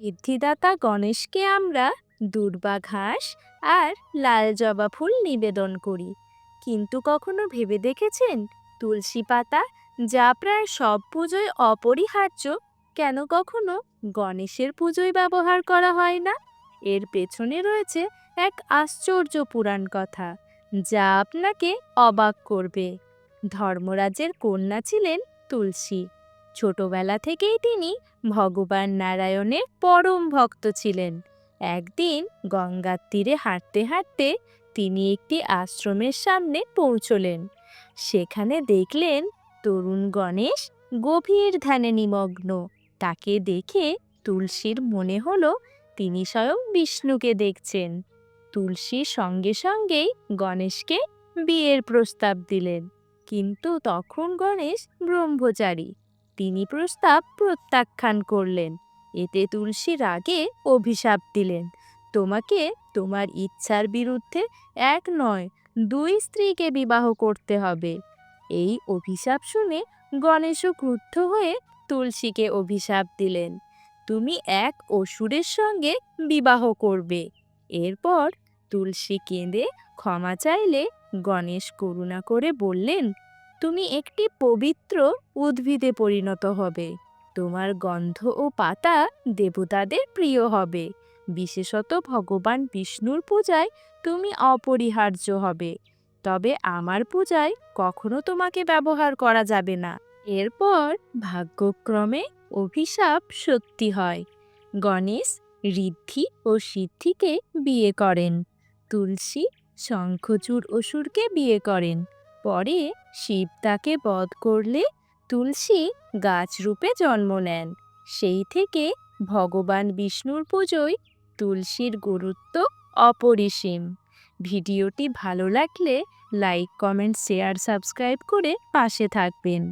সিদ্ধিদাতা গণেশকে আমরা দুর্বা ঘাস আর লাল জবা ফুল নিবেদন করি। কিন্তু কখনো ভেবে দেখেছেন? তুলসী পাতা যা প্রায় সব পুজোয় অপরিহার্য, কেন কখনো গণেশের পুজোয় ব্যবহার করা হয় না? এর পেছনে রয়েছে এক আশ্চর্য পুরাণ কথা, যা আপনাকে অবাক করবে। ধর্মরাজের কন্যা ছিলেন তুলসী। ছোটবেলা থেকেই তিনি ভগবান নারায়ণের পরম ভক্ত ছিলেন। একদিন গঙ্গার তীরে হাঁটতে হাঁটতে তিনি একটি আশ্রমের সামনে পৌঁছলেন। সেখানে দেখলেন তরুণ গণেশ গভীর ধ্যানে নিমগ্ন। তাকে দেখে তুলসীর মনে হলো তিনি স্বয়ং বিষ্ণুকে দেখছেন। তুলসীর সঙ্গে সঙ্গেই গণেশকে বিয়ের প্রস্তাব দিলেন। কিন্তু তখন গণেশ ব্রহ্মচারী তিনি প্রস্তাব প্রত্যাখ্যান করলেন। এতে তুলসী রাগে অভিশাপ দিলেন। তোমাকে তোমার ইচ্ছার বিরুদ্ধে এক নয়, দুই স্ত্রীকে বিবাহ করতে হবে। এই অভিশাপ শুনে গণেশও ক্রুদ্ধ হয়ে তুলসীকে অভিশাপ দিলেন। তুমি এক অসুরের সঙ্গে বিবাহ করবে। এরপর তুলসী কেঁদে ক্ষমা চাইলে গণেশ করুণা করে বললেন তুমি একটি পবিত্র উদ্ভিদে পরিণত হবে। তোমার গন্ধ ও পাতা দেবতাদের প্রিয় হবে। বিশেষত ভগবান বিষ্ণুর পূজায় তুমি অপরিহার্য হবে। তবে আমার পূজায় কখনো তোমাকে ব্যবহার করা যাবে না। এরপর ভাগ্যক্রমে অভিশাপ সত্যি হয়। গণেশ ঋদ্ধি ও সিদ্ধিকে বিয়ে করেন। তুলসী শঙ্খচূড় অসুরকে বিয়ে করেন। পরে শিব তাকে বধ করলে তুলসী গাছ রূপে জন্ম নেন। সেই থেকে ভগবান বিষ্ণুর পুজোয় তুলসীর গুরুত্ব অপরিসীম। ভিডিওটি ভালো লাগলে লাইক, কমেন্ট, শেয়ার, সাবস্ক্রাইব করে পাশে থাকবেন।